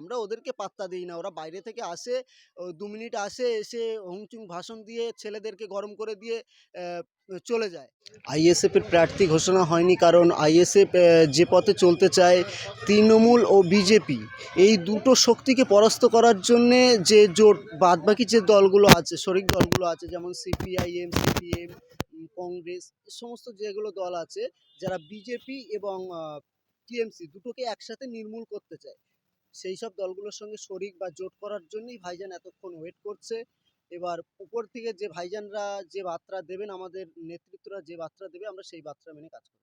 আমরা ওদেরকে পাত্তা দিই না। ওরা বাইরে থেকে আসে, ২ মিনিট আসে, এসে হুংচুং ভাষণ দিয়ে ছেলেদেরকে গরম করে দিয়ে চলে যায়। আইএসএফ এর প্রার্থী ঘোষণা হয়নি কারণ আইএসএফ যে পথে চলতে চায় তৃণমূল ও বিজেপি এই দুটো শক্তিকে পরাস্ত করার জন্যে যে জোট বাদবাকি যে দলগুলো আছে, শরিক দলগুলো আছে যেমন সিপিআইএম, সিপিএম, কংগ্রেস সমস্ত যেগুলো দল আছে যারা বিজেপি এবং টিএমসি দুটোকে একসাথে নির্মূল করতে চায়। সেইসব দলগুলোর সঙ্গে শরিক বা জোট করার জন্যই ভাইজান এতক্ষণ ওয়েট করছে। এবার উপর থেকে যে ভাইজানরা যে বার্তা দেবেন আমাদের নেতৃত্বরা যে বার্তা দেবে আমরা সেই বার্তা মেনে কাজ করব।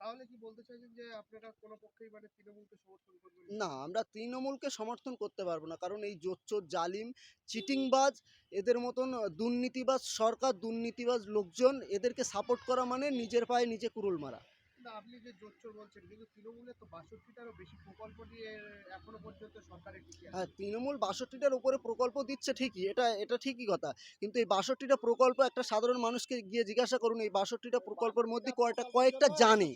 তাহলে কি বলতে চাইছেন যে আপনারা কোনো পক্ষেই মানে তৃণমূলকে সমর্থন করবেন না? না, আমরা তৃণমূলকে সমর্থন করতে পারব না। কারণ এই জোচ্চোর, জালিম, চিটিংবাজ এদের মতন দুর্নীতিবাজ সরকার, দুর্নীতিবাজ লোকজন এদেরকে সাপোর্ট করা মানে নিজের পায়ে নিজে কুরুল মারা। না আপনি যে জোচ্চোর বলছেন কিন্তু তৃণমূলের তো ৬২ বেশি প্রকল্প নিয়ে এখনও পর্যন্ত সরকারে টিকে আছে। হ্যাঁ, তৃণমূল ৬২ টার উপরে প্রকল্প দিচ্ছে ঠিকই। এটা এটা ঠিকই কথা। কিন্তু এই ৬২ টা প্রকল্প একটা সাধারণ মানুষকে গিয়ে জিজ্ঞাসা করুন এই ৬২ টা প্রকল্পের মধ্যে কয়টা কয়েকটা জানে।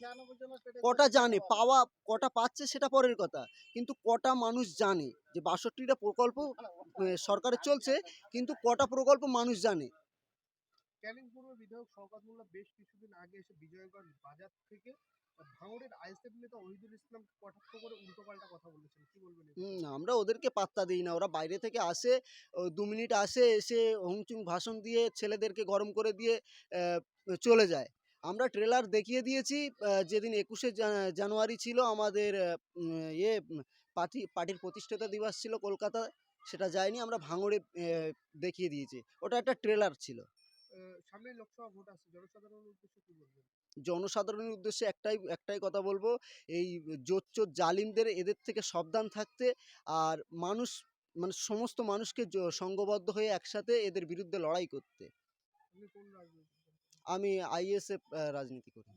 কটা জানে, পাওয়া কটা পাচ্ছে সেটা পরের কথা। কিন্তু কটা মানুষ জানে যে ৬২ টা প্রকল্প সরকারের চলছে কিন্তু কটা প্রকল্প মানুষ জানে। বিধায়ক শওকত মোল্লা বেশ কিছুদিন আগে এসে বিজয়গঞ্জ বাজার থেকে ভাঙড়ের আইএসএফ নেতা ওহিদুল কটাক্ষ করে কথা বলেছেন। কি বলবেন আমরা ওদেরকে পাত্তা দিই না। ওরা বাইরে থেকে আসে, ২ মিনিট আসে, এসে হুংচুং ভাষণ দিয়ে ছেলেদেরকে গরম করে দিয়ে চলে যায়। আমরা ট্রেলার দেখিয়ে দিয়েছি যেদিন একুশে জানুয়ারি ছিল আমাদের ইয়ে পার্টি পার্টির প্রতিষ্ঠাতা দিবস ছিল কলকাতায়। সেটা যায়নি আমরা ভাঙড়ে দেখিয়ে দিয়েছি। ওটা একটা ট্রেলার ছিল। আ সামনেই লোকসভা ভোট আছে জনসাধারণের উদ্দেশ্যে কি বলবেন? জনসাধারণের উদ্দেশ্যে একটাই একটাই কথা বলব এই জোচ্চ জালিমদের এদের থেকে সাবধান থাকতে আর মানুষ মানে সমস্ত মানুষকে সঙ্গবদ্ধ সংঘবদ্ধ হয়ে একসাথে এদের বিরুদ্ধে লড়াই করতে। আমি আইএসএফ রাজনীতি করি।